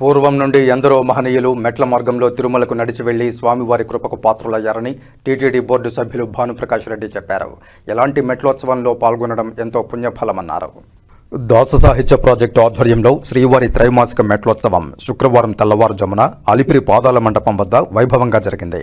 పూర్వం నుండి ఎందరో మహనీయులు మెట్ల మార్గంలో తిరుమలకు నడిచి వెళ్ళి స్వామివారి కృపకు పాత్రులయ్యారని టీటీడీ బోర్డు సభ్యులు భానుప్రకాష్ రెడ్డి చెప్పారు. ఎలాంటి మెట్లోత్సవంలో పాల్గొనడం ఎంతో పుణ్యఫలమన్నారు. దాస సాహిత్య ప్రాజెక్టు ఆధ్వర్యంలో శ్రీవారి త్రైమాసిక మెట్లోత్సవం శుక్రవారం తెల్లవారుజామున అలిపిరి పాదాల మండపం వద్ద వైభవంగా జరిగింది.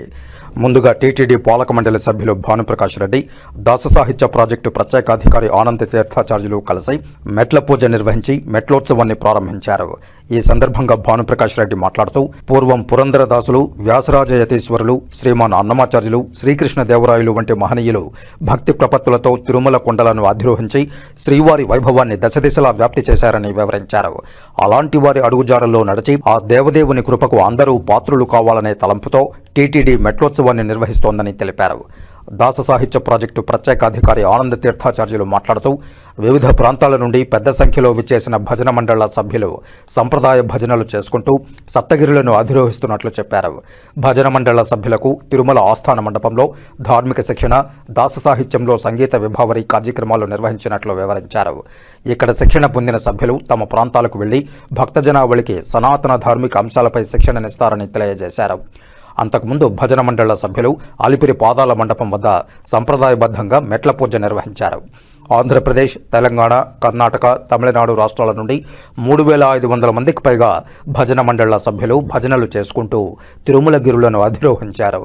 ముందుగా టీటీడీ పాలక మండలి సభ్యులు భానుప్రకాష్ రెడ్డి దాస సాహిత్య ప్రాజెక్టు ప్రత్యేకాధికారి ఆనంద్ తీర్థాచార్యులు కలిసి మెట్ల పూజ నిర్వహించి మెట్లోత్సవాన్ని ప్రారంభించారు. ఈ సందర్భంగా భానుప్రకాష్ రెడ్డి మాట్లాడుతూ పూర్వం పురంధరదాసులు వ్యాసరాజయతీశ్వరులు శ్రీమాన్ అన్నమాచార్యులు శ్రీకృష్ణదేవరాయలు వంటి మహనీయులు భక్తి ప్రపత్తులతో తిరుమల కొండలను అధిరోహించి శ్రీవారి వైభవాన్ని దశ దిశలా వ్యాప్తి చేశారని వివరించారు. అలాంటి వారి అడుగుజాడల్లో నడిచి ఆ దేవదేవుని కృపకు అందరూ పాత్రులు కావాలనే తలంపుతో టీటీడీ మెట్లోత్సవాన్ని నిర్వహిస్తోందని తెలిపారు. దాస సాహిత్య ప్రాజెక్టు ప్రత్యేకాధికారి ఆనంద తీర్థాచార్యులు మాట్లాడుతూ వివిధ ప్రాంతాల నుండి పెద్ద సంఖ్యలో విచ్చేసిన భజన మండళ్ళ సభ్యులు సంప్రదాయ భజనలు చేసుకుంటూ సప్తగిరులను అధిరోహిస్తున్నట్లు చెప్పారు. భజన మండళ్ళ సభ్యులకు తిరుమల ఆస్థాన మండపంలో ధార్మిక శిక్షణ దాస సాహిత్యంలో సంగీత విభావరి కార్యక్రమాలు నిర్వహించినట్లు వివరించారు. ఇక్కడ శిక్షణ పొందిన సభ్యులు తమ ప్రాంతాలకు వెళ్ళి భక్తజనావళికి సనాతన ధార్మిక అంశాలపై శిక్షణనిస్తారని తెలియజేశారు. అంతకుముందు భజన మండళ్ళ సభ్యులు అలిపిరి పాదాల మండపం వద్ద సంప్రదాయబద్ధంగా మెట్ల పూజ నిర్వహించారు. ఆంధ్రప్రదేశ్ తెలంగాణ కర్ణాటక తమిళనాడు రాష్ట్రాల నుండి మూడు వేల ఐదు వందల మందికి పైగా భజన మండళ్ళ సభ్యులు భజనలు చేసుకుంటూ తిరుమల గిరులను అధిరోహించారు.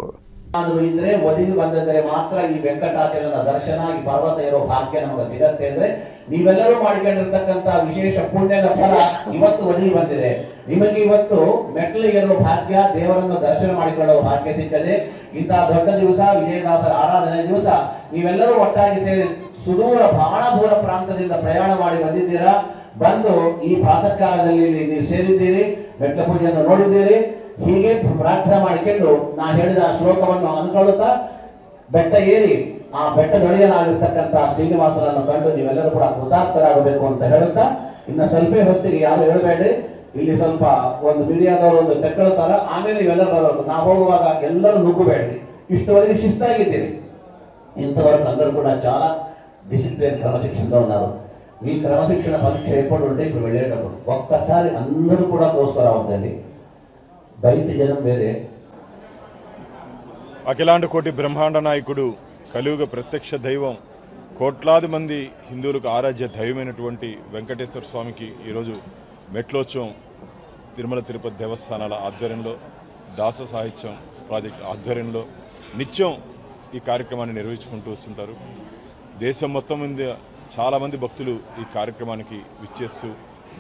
ಅದು ಇದ್ರೆ ಒದಿಗೆ ಬಂದಿದ್ದರೆ ಮಾತ್ರ ಈ ವೆಂಕಟಾಚಲನ ದರ್ಶನ, ಈ ಪರ್ವತ ಇರೋ ಭಾಗ್ಯ ನಮಗೆ ಸಿಗತ್ತೆ ಅಂದ್ರೆ ನೀವೆಲ್ಲರೂ ಮಾಡ್ಕೊಂಡಿರ್ತಕ್ಕಂತ ವಿಶೇಷ ಪುಣ್ಯದ ಫಲ ಇವತ್ತು ಒದಗಿ ಬಂದಿದೆ. ನಿಮಗೆ ಇವತ್ತು ಮೆಟ್ಲಿಗೇರೋ ಭಾಗ್ಯ, ದೇವರನ್ನು ದರ್ಶನ ಮಾಡಿಕೊಳ್ಳುವ ಭಾಗ್ಯ ಸಿಕ್ಕದೆ ಇಂತಹ ದೊಡ್ಡ ದಿವಸ, ವಿಜಯದಾಸರ ಆರಾಧನೆ ದಿವಸ, ನೀವೆಲ್ಲರೂ ಒಟ್ಟಾಗಿ ಸೇರಿ ಸುದೂರ, ಬಹಳ ದೂರ ಪ್ರಾಂತದಿಂದ ಪ್ರಯಾಣ ಮಾಡಿ ಬಂದಿದ್ದೀರಾ? ಬಂದು ಈ ಪ್ರಾತಃ ಕಾಲದಲ್ಲಿ ನೀವು ಸೇರಿದ್ದೀರಿ ಮೆಟ್ಲ ಪೂಜೆಯನ್ನು ನೋಡಿದ್ದೀರಿ. ಹೀಗೆ ಪ್ರಾರ್ಥನೆ ಮಾಡಿಕೊಂಡು ನಾ ಹೇಳಿದ ಆ ಶ್ಲೋಕವನ್ನು ಅನ್ಕೊಳ್ಳುತ್ತಾ ಬೆಟ್ಟ ಏರಿ ಆ ಬೆಟ್ಟದೊಡೆಯನಾಗಿರ್ತಕ್ಕಂಥ ಶ್ರೀನಿವಾಸನನ್ನು ಕಂಡು ನೀವೆಲ್ಲರೂ ಕೂಡ ಕೃತಾರ್ಥರಾಗಬೇಕು ಅಂತ ಹೇಳುತ್ತಾ ಇನ್ನು ಸ್ವಲ್ಪ ಹೊತ್ತಿಗೆ ಯಾರು ಹೇಳಬೇಡಿ ಇಲ್ಲಿ ಸ್ವಲ್ಪ ಒಂದು ಮೀಡಿಯಾದವರು ಒಂದು ತೆಕ್ಕಳುತ್ತಾರ ಆಮೇಲೆ ನೀವೆಲ್ಲರೂ ಬರಬೇಕು ನಾವು ಹೋಗುವಾಗ ಎಲ್ಲರೂ ನುಗ್ಗಬೇಡಿ ಇಷ್ಟವರೆಗೆ ಶಿಸ್ತಾಗಿದ್ದೀರಿ ఇంతవరకు అందరూ కూడా చాలా డిసిప్లిన్ క్రమశిక్షణలో ఉన్నారు మీ క్రమశిక్షణ పరీక్ష ఎప్పుడు ఉంటే ఇప్పుడు వెళ్ళేటప్పుడు ఒక్కసారి అందరూ కూడా తోసుకురావద్దండి బయట జనం వేరే. అఖిలాండ కోటి బ్రహ్మాండ నాయకుడు కలియుగ ప్రత్యక్ష దైవం కోట్లాది మంది హిందువులకు ఆరాధ్య దైవమైనటువంటి వెంకటేశ్వర స్వామికి ఈరోజు మెట్లోత్సవం తిరుమల తిరుపతి దేవస్థానాల ఆధ్వర్యంలో దాస సాహిత్యం ప్రాజెక్ట్ ఆధ్వర్యంలో నిత్యం ఈ కార్యక్రమాన్ని నిర్వహించుకుంటూ వస్తుంటారు. దేశం మొత్తం మీద చాలామంది భక్తులు ఈ కార్యక్రమానికి విచ్చేస్తూ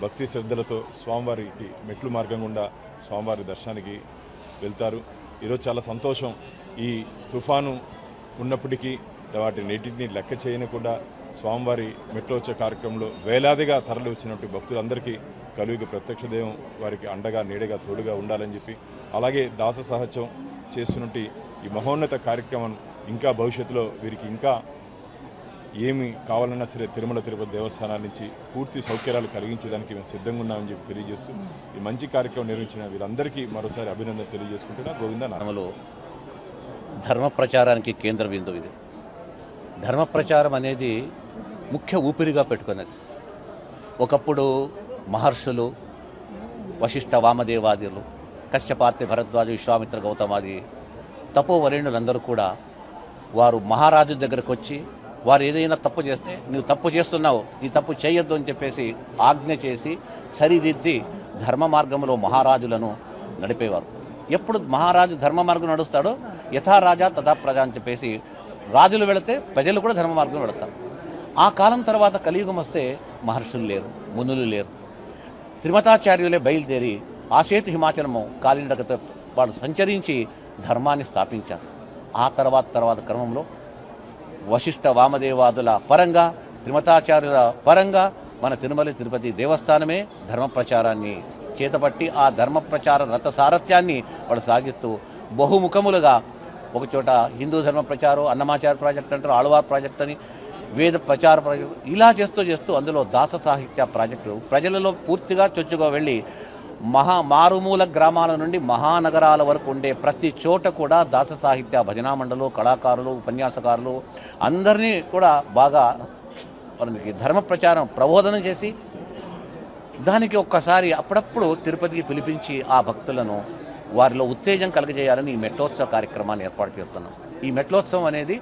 భక్తి శ్రద్ధలతో స్వామివారికి మెట్లు మార్గం గుండా స్వామివారి దర్శనానికి వెళ్తారు. ఈరోజు చాలా సంతోషం. ఈ తుఫాను ఉన్నప్పటికీ వాటి నీటిని లెక్క చేయనకుండా స్వామివారి మెట్లు వచ్చే కార్యక్రమంలో వేలాదిగా తరలి వచ్చినటువంటి భక్తులందరికీ కలియుగ ప్రత్యక్ష దైవం వారికి అండగా నీడగా తోడుగా ఉండాలని చెప్పి అలాగే దాస సహజం చేస్తున్నట్టు ఈ మహోన్నత కార్యక్రమం ఇంకా భవిష్యత్తులో వీరికి ఇంకా ఏమి కావాలన్నా సరే తిరుమల తిరుపతి దేవస్థానాల నుంచి పూర్తి సౌకర్యాలు కలిగించేదానికి మేము సిద్ధంగా ఉన్నామని చెప్పి తెలియజేస్తూ ఈ మంచి కార్యక్రమం నిర్వహించిన వీరందరికీ మరోసారి అభినందన తెలియజేసుకుంటున్నా. గోవింద నామలో ధర్మ ప్రచారానికి కేంద్ర బిందువు ఇది. ధర్మ ప్రచారం అనేది ముఖ్య ఊపిరిగా పెట్టుకున్నది. ఒకప్పుడు మహర్షులు వశిష్ఠ వామదేవాదులు కశ్యపాత్రి భరద్వాజు విశ్వామిత్ర గౌతమాది తపోవరేణులందరూ కూడా వారు మహారాజు దగ్గరకు వచ్చి వారు ఏదైనా తప్పు చేస్తే నువ్వు తప్పు చేస్తున్నావు ఈ తప్పు చేయొద్దు అని చెప్పేసి ఆజ్ఞ చేసి సరిదిద్ది ధర్మ మార్గంలో మహారాజులను నడిపేవారు. ఎప్పుడు మహారాజు ధర్మ మార్గం నడుస్తాడో యథా రాజా తథా ప్రజ అని చెప్పేసి రాజులు వెళితే ప్రజలు కూడా ధర్మ మార్గం వెళతారు ఆ కాలం తర్వాత కలియుగం వస్తే మహర్షులు లేరు మునులు లేరు. త్రిమతాచార్యులే బయలుదేరి ఆసేతు హిమాచలము కాలినడకతో వాళ్ళు సంచరించి ధర్మాన్ని స్థాపించారు. ఆ తర్వాత తర్వాత క్రమంలో వశిష్ఠ వామదేవాదుల పరంగా త్రిమతాచార్యుల పరంగా మన తిరుమల తిరుపతి దేవస్థానమే ధర్మ ప్రచారాన్ని చేతపట్టి ఆ ధర్మ ప్రచార రథ సారథ్యాన్ని వాడు సాగిస్తూ బహుముఖములుగా ఒకచోట హిందూ ధర్మ ప్రచారం అన్నమాచార ప్రాజెక్ట్ అంటారు ఆళ్వార్ ప్రాజెక్ట్ అని వేద ప్రచార ప్రాజెక్టు ఇలా చేస్తూ చేస్తూ అందులో దాస సాహిత్య ప్రాజెక్టు ప్రజలలో పూర్తిగా చొచ్చుగా వెళ్ళి మహా మారుమూల గ్రామాల నుండి మహానగరాల వరకు ఉండే ప్రతి చోట కూడా దాస సాహిత్య భజనా మండలు కళాకారులు ఉపన్యాసకారులు అందరినీ కూడా బాగా మనకి ధర్మ ప్రచారం ప్రబోధన చేసి దానికి ఒక్కసారి అప్పుడప్పుడు తిరుపతికి పిలిపించి ఆ భక్తులను వారిలో ఉత్తేజం కలగజేయాలని ఈ మెట్లోత్సవ కార్యక్రమాన్ని ఏర్పాటు చేస్తున్నాం. ఈ మెట్లోత్సవం అనేది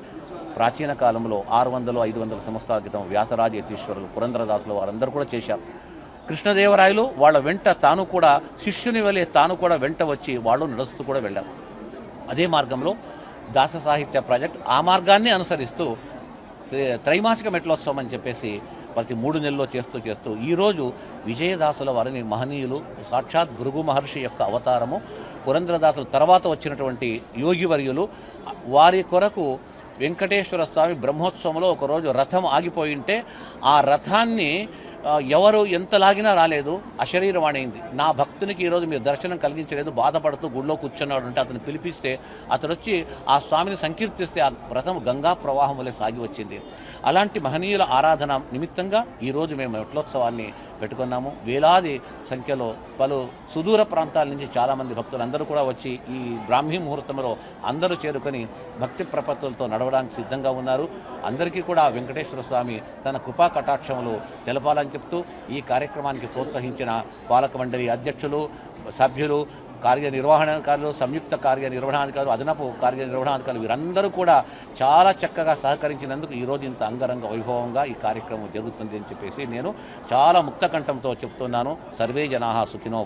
ప్రాచీన కాలంలో ఆరు వందలు ఐదు వందల సంవత్సరాల క్రితం వ్యాసరాజ యతీశ్వరులు పురంధరదాసులు వారందరూ కూడా చేశారు. కృష్ణదేవరాయలు వాళ్ళ వెంట తాను కూడా శిష్యుని వలె తాను కూడా వెంట వచ్చి వాళ్ళు నడుస్తూ కూడా వెళ్ళారు. అదే మార్గంలో దాస సాహిత్య ప్రాజెక్ట్ ఆ మార్గాన్ని అనుసరిస్తూ త్రైమాసిక మెట్లోత్సవం అని చెప్పేసి ప్రతి మూడు నెలల్లో చేస్తూ చేస్తూ ఈరోజు విజయదాసుల వారిని మహనీయులు సాక్షాత్ భృగు మహర్షి యొక్క అవతారము పురంధరదాసుల తర్వాత వచ్చినటువంటి యోగివర్యులు వారి కొరకు వెంకటేశ్వర స్వామి బ్రహ్మోత్సవంలో ఒకరోజు రథం ఆగిపోయింటే ఆ రథాన్ని ఎవరు ఎంత లాగినా రాలేదు అశరీరవాణి అయింది నా భక్తునికి ఈరోజు మీరు దర్శనం కలిగించలేదు బాధపడుతూ గుళ్ళో కూర్చున్నాడు అంటే అతను పిలిపిస్తే అతను వచ్చి ఆ స్వామిని సంకీర్తిస్తే ఆ ప్రథమ గంగా ప్రవాహం వలె సాగి వచ్చింది. అలాంటి మహనీయుల ఆరాధన నిమిత్తంగా ఈరోజు మేము మెట్లోత్సవాన్ని పెట్టుకున్నాము. వేలాది సంఖ్యలో పలు సుదూర ప్రాంతాల నుంచి చాలామంది భక్తులు అందరూ కూడా వచ్చి ఈ బ్రాహ్మీ ముహూర్తంలో అందరూ చేరుకొని భక్తి ప్రపత్తులతో నడవడానికి సిద్ధంగా ఉన్నారు. అందరికీ కూడా వెంకటేశ్వర స్వామి తన కృపా కటాక్షములు తెలపాలని చెప్తూ ఈ కార్యక్రమానికి ప్రోత్సహించిన పాలక మండలి అధ్యక్షులు సభ్యులు కార్యనిర్వహణాధికారులు సంయుక్త కార్యనిర్వహణాధికారులు అదనపు కార్యనిర్వహణాధికారులు వీరందరూ కూడా చాలా చక్కగా సహకరించినందుకు ఈరోజు ఇంత అంగరంగ వైభవంగా ఈ కార్యక్రమం జరుగుతుంది అని చెప్పేసి నేను చాలా ముక్తకంఠంతో చెప్తున్నాను. సర్వే జనా సుఖినో